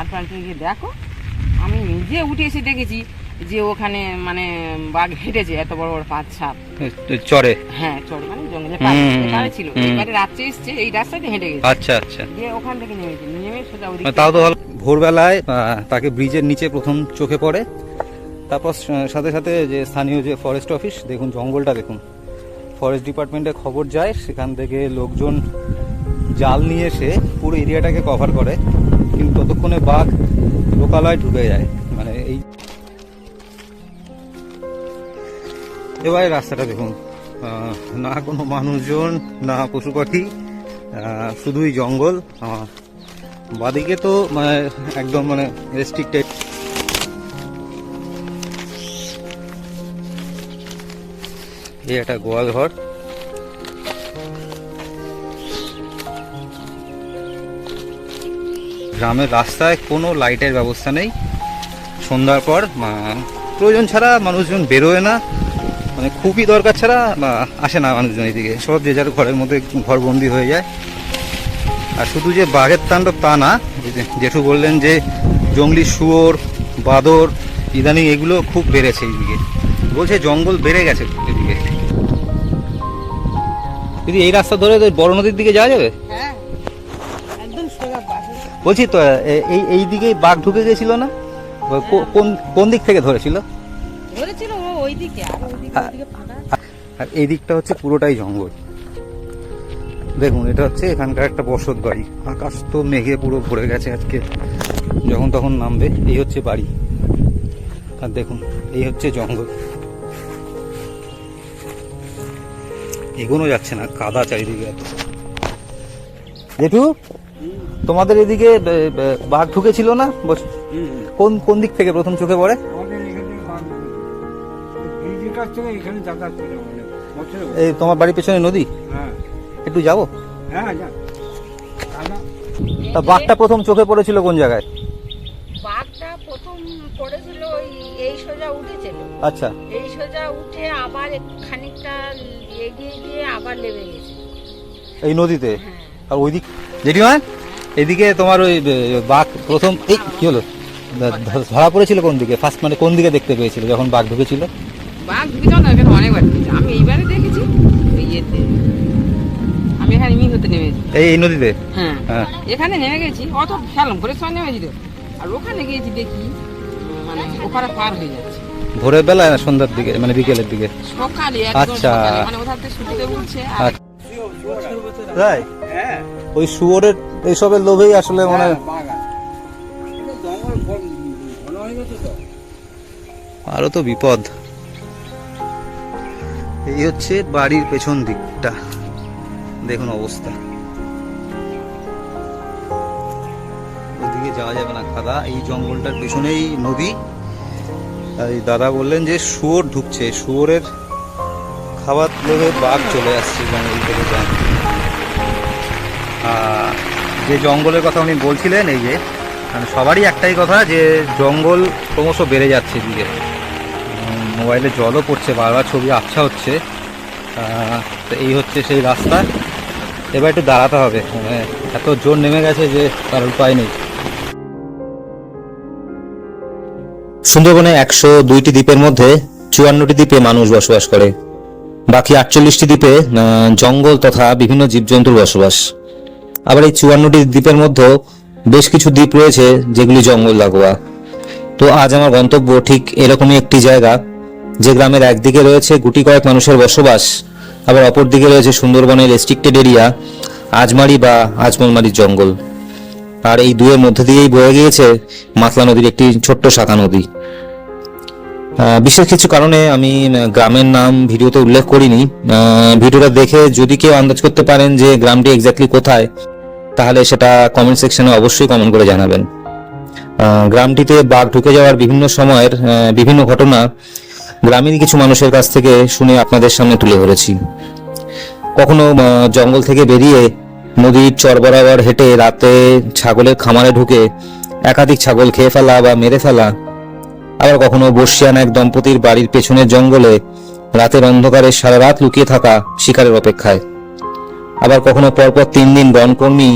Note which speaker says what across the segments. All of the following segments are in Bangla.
Speaker 1: আর গিয়ে দেখো আমি নিজে উঠে এসে দেখেছি যে ওখানে মানে বাঘ হেঁটেছে এত বড় বড় পাঁচ সাপ।
Speaker 2: চরে?
Speaker 1: হ্যাঁ চড় মানে জঙ্গলে পাড়ে ছিল। এবারে রাত্রে এসছে এই রাস্তাতে হেঁটে গেছে।
Speaker 2: আচ্ছা আচ্ছা।
Speaker 1: দিয়ে ওখান থেকে নেমেছে নেমে সোজা ওদিকে
Speaker 2: মানে তাও তো ভালো। ভোরবেলায় তাকে ব্রিজের নিচে প্রথম চোখে পড়ে। তারপর সাথে সাথে যে স্থানীয় যে ফরেস্ট অফিস দেখুন জঙ্গলটা দেখুন। ফরেস্ট ডিপার্টমেন্টে খবর যায় সেখান থেকে লোকজন জাল নিয়ে এসে পুরো এরিয়াটাকে কভার করে। কিন্তু ততক্ষণে বাঘ লোকালয় ঢুকে যায়। মানে এই এবারে রাস্তাটা দেখুন। না কোনো মানুষজন, না পশু পাখি শুধুই জঙ্গল। বাদিকে তো মানে একদম মানে রেস্ট্রিক্টেড এই একটা গোয়াল ঘর গ্রামের রাস্তায় কোনো লাইটের ব্যবস্থা নেই। সন্ধ্যার পর প্রয়োজন ছাড়া মানুষজন বেরোয় না। মানে খুবই দরকার ছাড়া আসে না মানুষজন এদিকে। সব যে যার ঘরের মধ্যে ঘরবন্দি হয়ে যায়। আর শুধু যে বাঘের তাণ্ডব তা না জেঠু বললেন যে জঙ্গলি শুয়োর, বাদর, ইদানিং এগুলো খুব বেড়েছে এইদিকে বলছে জঙ্গল বেড়ে গেছে এদিকে। দিদি, এই রাস্তা ধরে বড় নদীর দিকে যাওয়া যাবে?
Speaker 1: হ্যাঁ
Speaker 2: বলছি তো এই এই দিকে বাঘ ঢুকে গেছিল না? কোন কোন দিক থেকে ধরেছিল?
Speaker 1: ধরেছিল ওই দিকে আর
Speaker 2: হ্যাঁ। আর এই দিকটা হচ্ছে পুরোটাই জঙ্গল। দেখুন এটা হচ্ছে এখানকার একটা বসত বাড়ি। আকাশ তো মেঘে পুরো ভরে গেছে আজকে যখন তখন নামবে। এই হচ্ছে বাড়ি। আর দেখুন এই হচ্ছে জঙ্গল। এগোনো যাচ্ছে না কাদা চারিদিকে। এত জেঠু? তোমাদের এদিকে বাঘ ঢুকেছিল না? কোন কোন দিক থেকে প্রথম চোখে পড়ে? এই তোমার বাড়ির পেছনে নদী?
Speaker 3: হ্যাঁ।
Speaker 2: একটু যাব?
Speaker 3: হ্যাঁ
Speaker 2: তা বাঘটা প্রথম চোখে পড়েছিল কোন জায়গায়?
Speaker 4: বাঘটা প্রথম পড়েছিল এই সোজা উঠেছিল।
Speaker 2: আচ্ছা।
Speaker 4: এই সোজা উঠে আবার খানিকটা এগিয়ে গিয়ে আবার লেবে গেছে।
Speaker 2: এই নদীতে?
Speaker 4: হ্যাঁ।
Speaker 2: আর ওই দিক জেঠিমা এদিকে তোমার ওই বাঘ প্রথম এই কি হলো? ধরা পড়েছিল কোন দিকে? ফার্স্ট মানে কোন দিকে দেখতে পেয়েছিল যখন বাঘ ঢুকেছিল?
Speaker 1: বাঘ ঢুকেছিল না এখানে অনেকবার আমি এইবারে দেখেছি। ইয়েতে আমি এখানে মি হতে নেমেছি।
Speaker 2: এই এই নদীতে?
Speaker 1: হ্যাঁ।
Speaker 2: হ্যাঁ।
Speaker 1: এখানে নেমে গেছি। অত খেলাম করে সময় নেমেছি তো। আর ওখানে গিয়েছি দেখি মানে ওখানে পার হয়ে যাচ্ছে।
Speaker 2: ভোরের বেলায় না সন্ধ্যার দিকে মানে বিকেলের দিকে?
Speaker 1: সকালে
Speaker 2: আচ্ছা।
Speaker 1: মানে ওধার থেকে ছুটিতে উঠছে আর
Speaker 2: আচ্ছা। তাই?
Speaker 3: হ্যাঁ।
Speaker 2: ওই শুয়োরের এইসবের লোভেই আসলে মানে
Speaker 3: হ্যাঁ, আরও তো
Speaker 2: বিপদ। এই হচ্ছে বাড়ির পেছন দিকটা। দেখুন অবস্থা। ওদিকে যাওয়া যাবে না খাদা। এই জঙ্গলটার পেছনেই নদী। আর এই দাদা বললেন যে শুয়োর ঢুকছে। শুয়োরের খাবার লোভে বাঘ চলে আসছে জঙ্গল থেকে। যান যে জঙ্গলের কথা উনি বলছিলেন, এই যে মানে সবারই একটাই কথা যে জঙ্গল ক্রমশ বেড়ে যাচ্ছে দিকে মোবাইলে জলও পড়ছে, বারবার ছবি আচ্ছা হচ্ছে। তো এই হচ্ছে সেই রাস্তা। এবার একটু দাঁড়াতে হবে। মানে এত জোর নেমে গেছে যে তার উপায় নেই।
Speaker 5: সুন্দরবনে একশো দুইটি দ্বীপের মধ্যে চুয়ান্নটি দ্বীপে মানুষ বসবাস করে। বাকি আটচল্লিশটি দ্বীপে জঙ্গল তথা বিভিন্ন জীবজন্তুর বসবাস। আবার এই চুয়ান্নটি দ্বীপের মধ্যেও বেশ কিছু দ্বীপ রয়েছে যেগুলি জঙ্গল লাগোয়া। তো আজ আমার গন্তব্য ঠিক এরকমই একটি জায়গা, যে গ্রামের একদিকে রয়েছে গুটি কয়েক মানুষের বসবাস, আবার অপরদিকে রয়েছে সুন্দরবনের রেস্ট্রিক্টেড এরিয়া আজমারি বা আজমলমারির জঙ্গল। আর এই দুয়ের মধ্যে দিয়েই বয়ে গিয়েছে মাতলা নদীর একটি ছোট্ট শাখা নদী। বিশেষ কিছু কারণে আমি গ্রামের নাম ভিডিওতে উল্লেখ করিনি। ভিডিওটা দেখে যদি কেউ আন্দাজ করতে পারেন যে গ্রামটি এক্স্যাক্টলি কোথায়, তাহলে সেটা কমেন্ট সেকশনে অবশ্যই কমেন্ট করে জানাবেন। গ্রামটিতে বাঘ ঢুকে যাওয়ার বিভিন্ন সময়ের বিভিন্ন ঘটনা গ্রামের কিছু মানুষের কাছ থেকে শুনে আপনাদের সামনে তুলে ধরেছি। কখনো জঙ্গল থেকে বেরিয়ে নদীর চর বরাবর হেঁটে রাতে ছাগলের খামারে ঢুকে একাধিক ছাগল খেয়ে ফেলা বা মেরে ফেলা আবার কখনো বর্ষিয়ান এক দম্পতির বাড়ির পেছনের জঙ্গলে রাতের অন্ধকারে সারা রাত লুকিয়ে থাকা শিকারের অপেক্ষায়। আবার কখনো পরপর তিন দিন বনকর্মী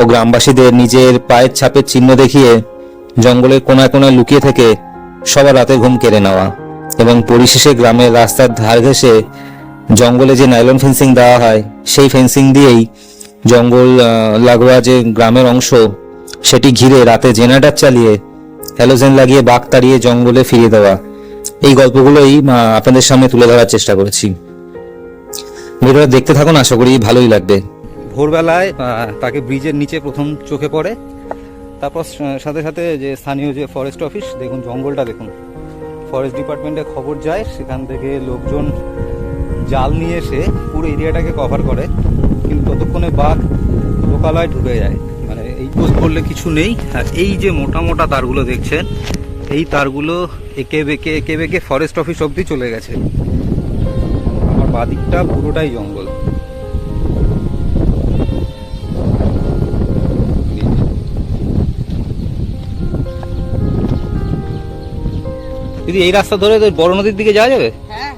Speaker 5: ও গ্রামবাসীদের নিজের পায়ের ছাপের চিহ্ন দেখিয়ে জঙ্গলের কোনায় কোনায় লুকিয়ে থেকে সবার রাতে ঘুম কেড়ে নেওয়া এবং পরিশেষে গ্রামের রাস্তার ধার ঘেঁষে জঙ্গলে যে নাইলন ফেন্সিং দেওয়া হয়, সেই ফেন্সিং দিয়েই জঙ্গল লাগোয়া যে গ্রামের অংশ, সেটি ঘিরে রাতে জেনারেটর চালিয়ে হ্যালোজেন লাগিয়ে বাঘ তাড়িয়ে জঙ্গলে ফিরিয়ে দেওয়া। এই গল্পগুলোই আপনাদের সামনে তুলে ধরার চেষ্টা করেছি। ভিডিওটা দেখতে থাকুন, আশা করি ভালোই লাগবে।
Speaker 2: ভোরবেলায় তাকে ব্রিজের নিচে প্রথম চোখে পড়ে। তারপর সাথে সাথে যে স্থানীয় যে ফরেস্ট অফিস দেখুন জঙ্গলটা দেখুন। ফরেস্ট ডিপার্টমেন্টে খবর যায়, সেখান থেকে লোকজন জাল নিয়ে এসে পুরো এরিয়াটাকে কভার করে। কিন্তু ততক্ষণে বাঘ লোকালয় ঢুকে যায়। পোস্ট করলে কিছু নেই। আর এই যে মোটা মোটা তারগুলো দেখছেন এই তারগুলো একে বেঁকে একে বেঁকে ফরেস্ট অফিস অবধি চলে গেছে। আমার বাদিকটা পুরোটাই জঙ্গল। দিদি এই রাস্তা ধরে তো বড় নদীর দিকে যাওয়া যাবে?
Speaker 4: হ্যাঁ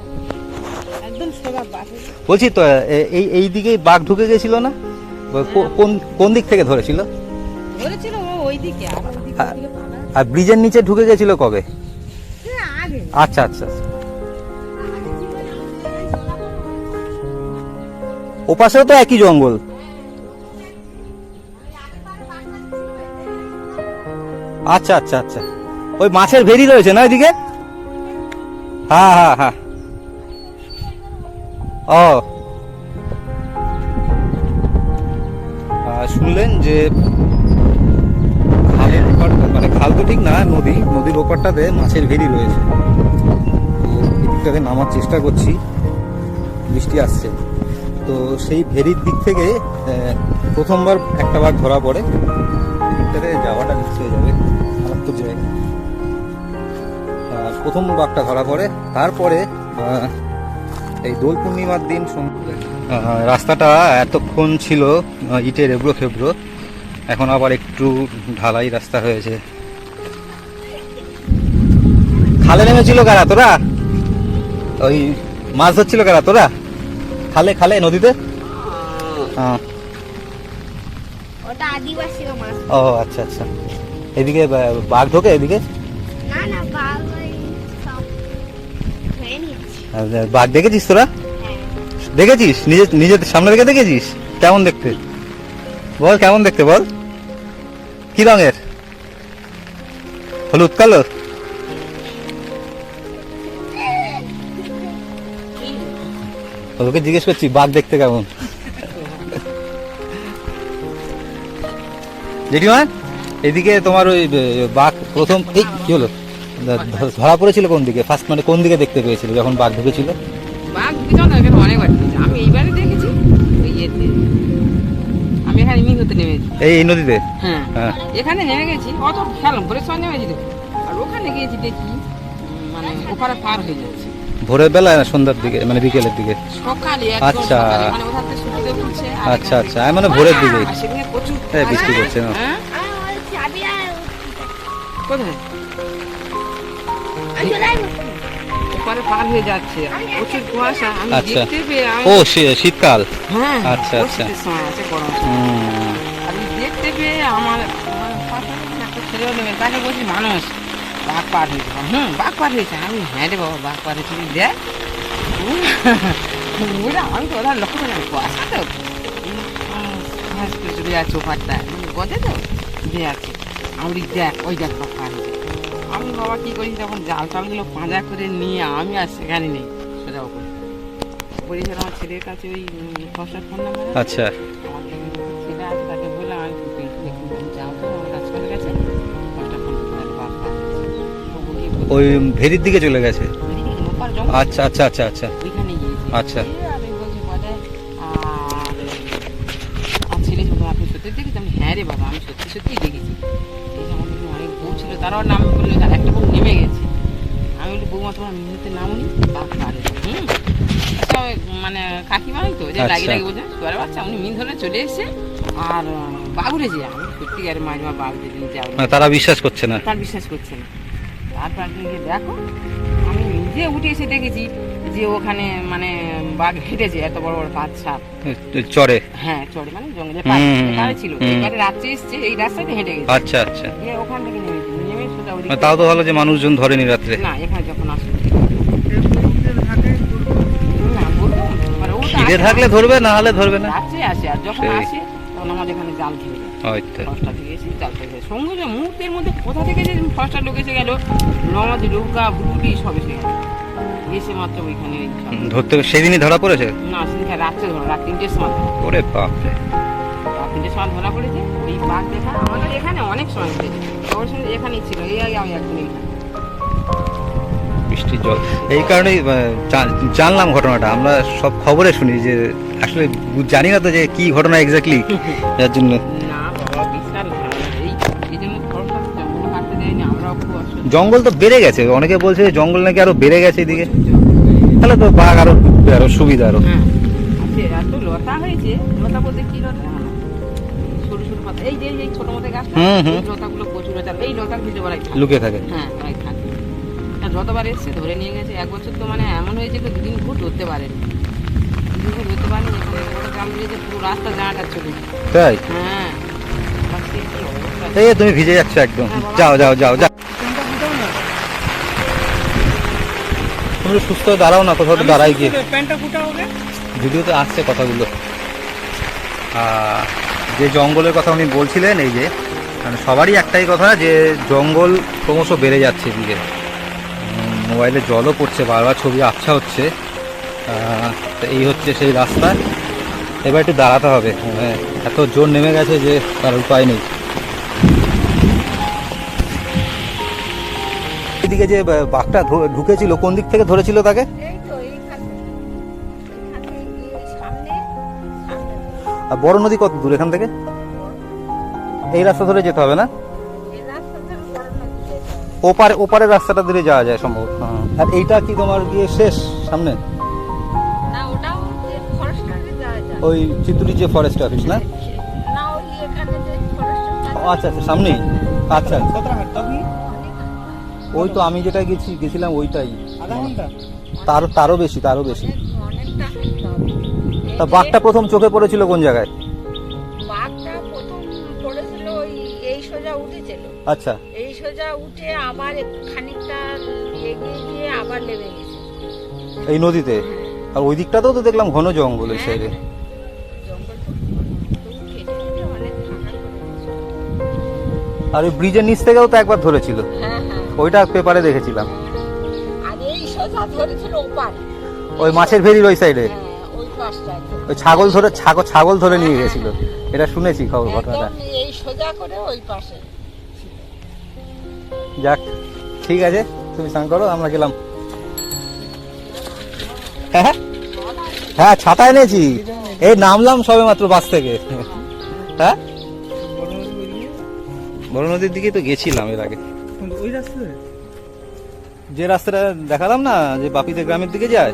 Speaker 2: বলছি তো এই এই দিকেই বাঘ ঢুকে গেছিল না? কো- কোন কোন দিক থেকে ধরেছিল?
Speaker 4: ধরেছিল ও ওই দিকে আর ওদিকে
Speaker 2: হ্যাঁ। আর ব্রিজের নিচে ঢুকে গেছিল কবে?
Speaker 4: আগে।
Speaker 2: আচ্ছা আচ্ছা আচ্ছা। ওপাশেও তো একই জঙ্গল। আচ্ছা আচ্ছা আচ্ছা। ওই মাছের ভেরি রয়েছে না ওইদিকে? হ্যাঁ হ্যাঁ হ্যাঁ। ও। আহ, শুনলেন যে না নদী, নদীর ওপারটাতে মাছের ভেরি রয়েছে। এদিকটাতে নামার চেষ্টা করছি, বৃষ্টি আসছে। তো সেই ভেরির দিক থেকে প্রথমবার একটা বাঘ ধরা পড়ে। এদিকটাতে যাওয়াটা মিস হয়ে যাবে। মারাত্মক জায়গা প্রথম বাঘটা ধরা পড়ে। তারপরে এই দোল পূর্ণিমার দিন রাস্তাটা এতক্ষণ ছিল ইটের এবড়ো খেবড়ো এখন আবার একটু ঢালাই রাস্তা হয়েছে। খালে নেমেছিল কারা তোরা? ওই মাছ ধরছিল কারা তোরা? খালে খালে নদীতে? হ্যাঁ।
Speaker 6: ওটা আদিবাসীরা মাছ।
Speaker 2: ও আচ্ছা আচ্ছা। এদিকে বাঘ ঢোকে এদিকে?
Speaker 6: না না বাঘ
Speaker 2: দেখেছিস তোরা? দেখেছিস? নিজের নিজের সামনে থেকে দেখেছিস? কেমন দেখতে? বল কেমন দেখতে বল? কি রঙের? হলুদ কালো ওকে জিজ্ঞেস করছি বাঘ দেখতে কেমন? জেঠিমা এদিকে তোমার ওই বাঘ প্রথম এই কি হলো? ধরা পড়েছিল কোন দিকে? ফার্স্ট মানে কোন দিকে দেখতে পেয়েছিল যখন বাঘ ঢুকেছিল?
Speaker 1: বাঘ এখানে অনেকবার আমি এইবারে দেখেছি। ওই ইয়েতে আমি এখানে মিন হতে নেমেছি।
Speaker 2: এই নদীতে?
Speaker 1: হ্যাঁ।
Speaker 2: হ্যাঁ।
Speaker 1: এখানে নেমে গেছি অত খেলাম ভোরের সময় নেমেছি আর ওখানে গিয়েছি দেখি মানে ওপারে পার হয়ে যাচ্ছে।
Speaker 2: ভোরের বেলায় না সন্ধ্যার দিকে মানে বিকেলের দিকে আচ্ছা।
Speaker 1: মানে
Speaker 2: আচ্ছা আচ্ছা আমি মানে ভোরের দিকে
Speaker 1: প্রচুর
Speaker 2: হ্যাঁ, বৃষ্টি। পড়ছে, না।
Speaker 1: হ্যাঁ হয়ে যাচ্ছে প্রচুর কুয়াশা আমি
Speaker 2: আচ্ছা। ও শী- শীতকাল
Speaker 1: হ্যাঁ
Speaker 2: আচ্ছা, আচ্ছা।
Speaker 1: দেখতে পেয়ে আমার আমার ছেলেও নেবে তাকে বলছি মানুষ বাঘ পার হয়েছে হুম বাঘ পার হয়েছে। আমি হ্যাঁ রে বাবা বাঘ পার হয়েছে দেখ। ওরা আমি তো ওরা লক্ষ্য করে কুয়াশা তো। করে চলে যাচ্ছে ওপারটা গদে তো? দিয়ে আছে। আমি দেখ ওই দেখ বাঘ পার হয়েছে। আমি বাবা কি করি তখন জাল টালগুলো পাঁজা করে নিয়ে আমি আর সেখানে নেই সোজা ওপরে ওপরে আমার ছেলের কাছে ওই ফোন নাম্বার
Speaker 2: আচ্ছা।
Speaker 1: আমার ছেলে আছে তাকে বললাম
Speaker 2: ওই ভেরির দিকে চলে গেছে। আচ্ছা আচ্ছা আচ্ছা আচ্ছা। আচ্ছা।
Speaker 1: আর সত্যি হ্যাঁ রে বাবা আমি সত্যি সত্যি দেখেছি। যে অনেক বউ ছিল তারাও নাম বলল যে একটা বউ নেমে গেছে। আমি বলি বৌমা তোমার নামনি পারে হুম। আচ্ছা, মানে কাকিমাই তো যে লাগি
Speaker 2: আচ্ছা।
Speaker 1: বাচ্চা উনি মিন ধরে চলে এসে আর উঠেছে আমি যাব।
Speaker 2: মানে তারা বিশ্বাস করছে না।
Speaker 1: তার বিশ্বাস করছে না। আপনি গিয়ে দেখো আমি নিজে উঠে এসে দেখেছি যে ওখানে মানে বাঘ হেঁটেছে এত বড় বড় পাঁচ সাপ
Speaker 2: চরে?
Speaker 1: হ্যাঁ চড়ে মানে জঙ্গলে পাড়ে ছিল। এবারে রাত্রে এসছে এই রাস্তাতে হেঁটে গেছে।
Speaker 2: আচ্ছা আচ্ছা।
Speaker 1: দিয়ে ওখান থেকে নেমেছে নেমে সোজা ওদিকে
Speaker 2: মানে তাও তো ভালো যে মানুষজন ধরেনি রাত্রে।
Speaker 1: না এখানে যখন আসলো। মানে
Speaker 2: খিদে
Speaker 1: আসে না।
Speaker 2: থাকলে ধরবে না হলে ধরবে না।
Speaker 1: রাত্রে আসে আর যখন। আসে তখন আমাদের এখানে জাল খেয়ে সঙ্গে যে মুহূর্তের মধ্যে কোথা থেকে যে ফার্স্টটা লোক এসে গেল নমাজ সব এসে গেল। এসে মাত্র ওইখানে
Speaker 2: ধরতে সেদিনই ধরা পড়েছে?
Speaker 1: না রাত্রে ধরো রাত তিনটের সময় ধরা।
Speaker 2: ওরে বাপরে।
Speaker 1: রাত তিনটের সময় ধরা পড়েছে ওই বাঘ দেখা আমাদের এখানে অনেক সময় উঠেছে ওর সঙ্গে এখানেই ছিল এই আগে আমি একদিন এখানে
Speaker 2: বৃষ্টির জল। এই কারণেই জানলাম ঘটনাটা। আমরা সব খবরে শুনি যে আসলে জানি না তো যে কি ঘটনা এক্স্যাক্টলি যার জন্য
Speaker 1: জঙ্গল
Speaker 2: তো বেড়ে গেছে। অনেকে বলছে জঙ্গল নাকি আরও বেড়ে গেছে এদিকে। তাহলে তো বাঘ আরও আরও সুবিধা আরও।
Speaker 1: হ্যাঁ। লতা হয়েছে। লতা বলতে কি লতা? সরু সরু পাতা। এই যে এই- এই ছোট মতো গাছটা
Speaker 2: হুম, হুম।
Speaker 1: এই লতাগুলো প্রচুর আছে। এই লতার ভিতরে বলাই থাকে।
Speaker 2: লুকিয়ে থাকে।
Speaker 1: হ্যাঁ ওরাই থাকে। আর যতবার এসছে ধরে নিয়ে গেছে। এক বছর তো মানে এমন হয়েছে দুদিন ভোর ধরতে পারেনি। দুদিন ভোর ধরতে পারেনি। ওটা গ্রাম দিয়ে পুরো রাস্তা জানাটা চলে
Speaker 2: তাই?
Speaker 1: হ্যাঁ।
Speaker 2: এই তুমি ভিজে যাচ্ছ একদম। যাও যাও যাও যাও। তুমি সুস্থ দাঁড়াও না কোথাও দাঁড়াই গিয়ে। ভিডিওতে আসছে কথাগুলো। যে জঙ্গলের কথা উনি বলছিলেন এই যে মানে সবারই একটাই কথা যে জঙ্গল ক্রমশ বেড়ে যাচ্ছে এদিকে। মোবাইলে জলও পড়ছে বারবার ছবি আচ্ছা হচ্ছে। এই হচ্ছে সেই রাস্তা। এবার একটু দাঁড়াতে হবে। মানে এত জোর নেমে গেছে যে তার উপায় নেই। এদিকে যে বাঘটা ঢুকেছিল কোন দিক থেকে ধরেছিল তাকে? আর বড় নদী কত দূর এখান থেকে? এই রাস্তা ধরে যেতে হবে না। ওপারে ওপারের রাস্তাটা ধরে যাওয়া যায় সম্ভবত। হ্যাঁ। আর এইটা কি তোমার গিয়ে শেষ সামনে? ওই চিত্তুরি যে ফরেস্ট অফিস না? আচ্ছা আচ্ছা সামনেই। আচ্ছা আচ্ছা। ওই তো আমি যেটা গেছি গেছিলাম ওইটাই। তার তারও বেশি তারও বেশি। তা বাঘটা প্রথম চোখে পড়েছিল কোন জায়গায়?
Speaker 4: বাঘটা প্রথম পড়েছিল এই সোজা উঠেছিল
Speaker 2: আচ্ছা।
Speaker 4: এই সোজা উঠে আবার খানিকটা এগিয়ে গিয়ে আবার নেমে গেছে।
Speaker 2: এই নদীতে? আর ওই দিকটাতেও তো দেখলাম ঘন জঙ্গল ওই সাইডে
Speaker 4: দিয়েছে।
Speaker 2: আর ওই ব্রিজের নিচ থেকেও তো একবার ধরেছিল।
Speaker 4: হ্যাঁ হ্যাঁ
Speaker 2: ওইটা পেপারে দেখেছিলাম।
Speaker 4: আর এই সোজা ধরেছিল ওপার।
Speaker 2: ওই মাছের ভেরির ওই সাইডে
Speaker 4: হ্যাঁ ওই
Speaker 2: ছাগল ধরে ছাগল ছাগল ধরে নিয়ে গেছিল। এটা শুনেছি খবর ঘটনাটা।
Speaker 4: এই সোজা করে ওই পাশে
Speaker 2: যাক ঠিক আছে তুমি স্নান করো আমরা গেলাম। হ্যাঁ হ্যাঁ। ছাতা এনেছি। এই নামলাম সবে মাত্র বাস থেকে। হ্যাঁ? বড় নদীর দিকে তো গেছিলাম এর আগে।
Speaker 3: ওই রাস্তা
Speaker 2: যে রাস্তাটা দেখালাম না যে বাপিতে গ্রামের দিকে যায়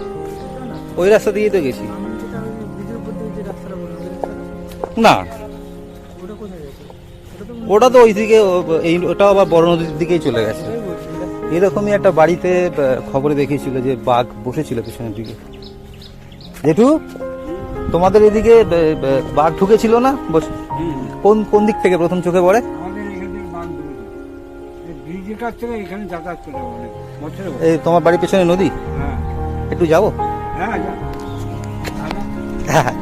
Speaker 2: ওই রাস্তা দিয়েই তো গেছি। না।
Speaker 3: ওটা ওটা তো
Speaker 2: ওই দিকে এই ওটাও আবার বড় নদীর দিকেই চলে গেছে। এরকমই একটা বাড়িতে খবরে দেখিয়েছিল যে বাঘ বসেছিল পিছনের দিকে। জেঠু তোমাদের এদিকে বাঘ ঢুকেছিল না? কোন কোন দিক থেকে প্রথম চোখে পড়ে?
Speaker 3: এই থেকে এখানে যাতায়াত করে অনেক বছরে
Speaker 2: এই তোমার বাড়ির পেছনে নদী?
Speaker 3: হ্যাঁ।
Speaker 2: একটু যাব?
Speaker 3: হ্যাঁ যা।
Speaker 2: হ্যাঁ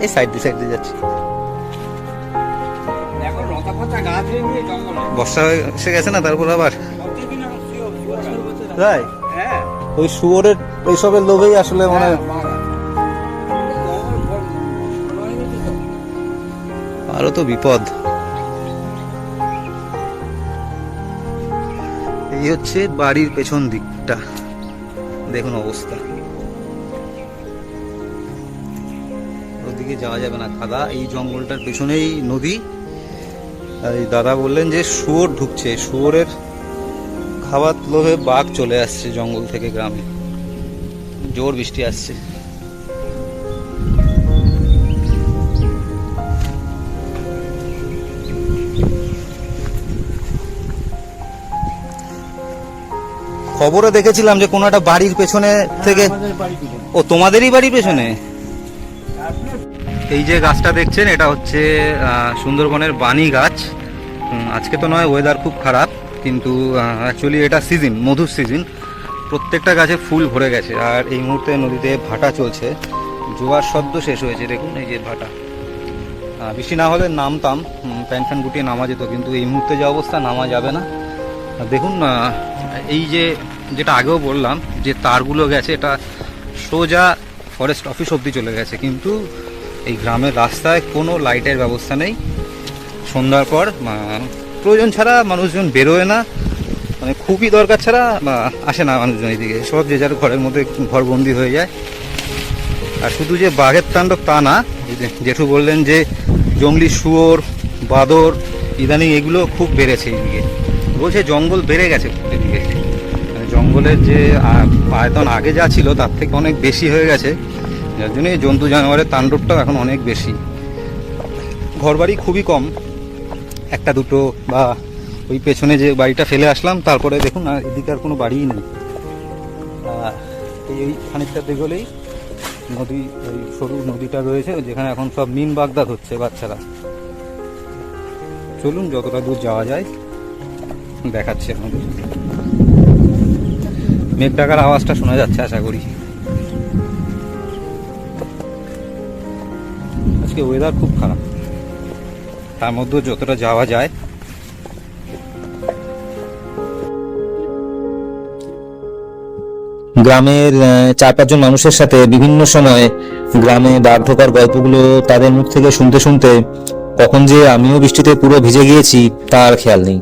Speaker 2: এই সাইড দিয়ে সাইড দিয়ে যাচ্ছি।
Speaker 3: এখন লতা পাতা গাছ হয়ে গিয়ে জঙ্গল।
Speaker 2: বর্ষা হয়ে এসে গেছে না তারপর আবার?
Speaker 3: প্রত্যেকদিন এখন শুয়ে- শুয়ে থাকে।
Speaker 2: তাই?
Speaker 3: হ্যাঁ।
Speaker 2: ওই শুয়োরের এইসবের লোভেই আসলে মানে
Speaker 3: হ্যাঁ, বাঘ আছে। জঙ্গল ভর- বড় হয়ে গেছে তো।
Speaker 2: আরও তো বিপদ। এই হচ্ছে বাড়ির পেছন দিকটা। দেখুন অবস্থা। ওদিকে যাওয়া যাবে না কাদা এই জঙ্গলটার পেছনেই নদী। আর এই দাদা বললেন যে শুয়োর ঢুকছে। শুয়োরের খাবার লোভে বাঘ চলে আসছে জঙ্গল থেকে গ্রামে। জোর বৃষ্টি আসছে। খবরে দেখেছিলাম যে কোনো একটা বাড়ির পেছনে থেকে ও, তোমাদেরই বাড়ির পেছনে? এই যে গাছটা দেখছেন, এটা হচ্ছে সুন্দরবনের বানি গাছ। আজকে তো নয় ওয়েদার খুব খারাপ, কিন্তু অ্যাকচুয়ালি এটা সিজন মধুর সিজন প্রত্যেকটা গাছে ফুল ভরে গেছে, আর এই মুহূর্তে নদীতে ভাটা চলছে। জোয়ার সদ্য শেষ হয়েছে, দেখুন এই যে ভাটা। বৃষ্টি না হলে নামতাম প্যান্ট ফ্যান গুটিয়ে নামা যেত, কিন্তু এই মুহূর্তে যে অবস্থা, নামা যাবে না। দেখুন এই যে যেটা আগেও বললাম, যে তারগুলো গেছে, এটা সোজা ফরেস্ট অফিস অবধি চলে গেছে। কিন্তু এই গ্রামের রাস্তায় কোনো লাইটের ব্যবস্থা নেই। সন্ধ্যার পর প্রয়োজন ছাড়া মানুষজন বেরোয় না। মানে খুবই দরকার ছাড়া আসে না মানুষজন এদিকে। সব যে যার ঘরের মধ্যে ঘরবন্দি হয়ে যায়। আর শুধু যে বাঘের তাণ্ডব তা না জেঠু বললেন যে জঙ্গলি শুয়োর, বাদর, ইদানিং এগুলো খুব বেড়েছে এদিকে। বলছে জঙ্গল বেড়ে গেছে মানে জঙ্গলের যে আয়তন আগে যা ছিল, তার থেকে অনেক বেশি হয়ে গেছে। যার জন্য জন্তু জানোয়ারের তাণ্ডবটাও এখন অনেক বেশি। ঘরবাড়ি খুবই কম। একটা দুটো বা ওই পেছনে যে বাড়িটা ফেলে আসলাম, তারপরে দেখুন, আর এদিকে আর কোনো বাড়িই নেই। এই এই খানিকটা দেখলেই নদী, ওই সরু নদীটা রয়েছে, যেখানে এখন সব মিন বাগদাদ হচ্ছে বাচ্চারা। চলুন, যতটা দূর যাওয়া যায়। দেখাচ্ছি আপনাদের মেঘ ডাকার আওয়াজটা শোনা যাচ্ছে, আশা করি। আজকে ওয়েদার খুব খারাপ। তার মধ্যেও যতটা যাওয়া যায়।
Speaker 5: গ্রামের চার পাঁচজন মানুষের সাথে বিভিন্ন সময় গ্রামে বাঘ ঢোকার গল্পগুলো তাদের মুখ থেকে শুনতে শুনতে কখন যে আমিও বৃষ্টিতে পুরো ভিজে গিয়েছি, তার খেয়াল নেই।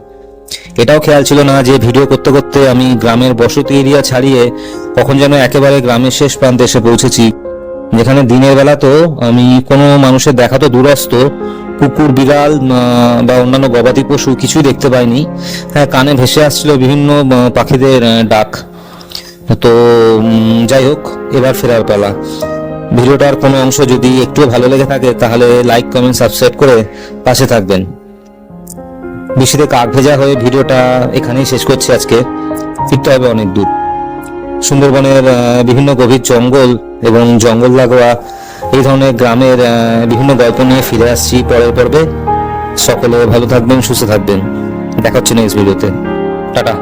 Speaker 5: এটাও খেয়াল ছিল না যে ভিডিও করতে করতে আমি গ্রামের বসতি এরিয়া ছাড়িয়ে কখন যেন একেবারে গ্রামের শেষ প্রান্তে এসে পৌঁছেছি। যেখানে দিনের বেলা তো আমি কোনো মানুষের দেখা তো দূরস্থ, কুকুর, বিড়াল বা অন্যান্য গবাদি পশু কিছুই দেখতে পাইনি। হ্যাঁ কানে ভেসে আসছিল বিভিন্ন পাখিদের ডাক। তো যাই হোক, এবার ফেরার পালা। ভিডিওটার কোনো অংশ যদি একটু ভালো লেগে থাকে, তাহলে লাইক কমেন্ট সাবস্ক্রাইব করে পাশে থাকবেন। বৃষ্টিতে কাক ভেজা হয়ে ভিডিওটা এখানেই শেষ করছি আজকে। ফিরতে হবে অনেক দূর। সুন্দরবনের বিভিন্ন গভীর জঙ্গল এবং জঙ্গল লাগোয়া, এই ধরনের গ্রামের বিভিন্ন গল্প নিয়ে ফিরে আসছি পরের পর্বে। সকলে ভালো থাকবেন, সুস্থ থাকবেন। দেখা হচ্ছে নেক্সট ভিডিওতে টাটা।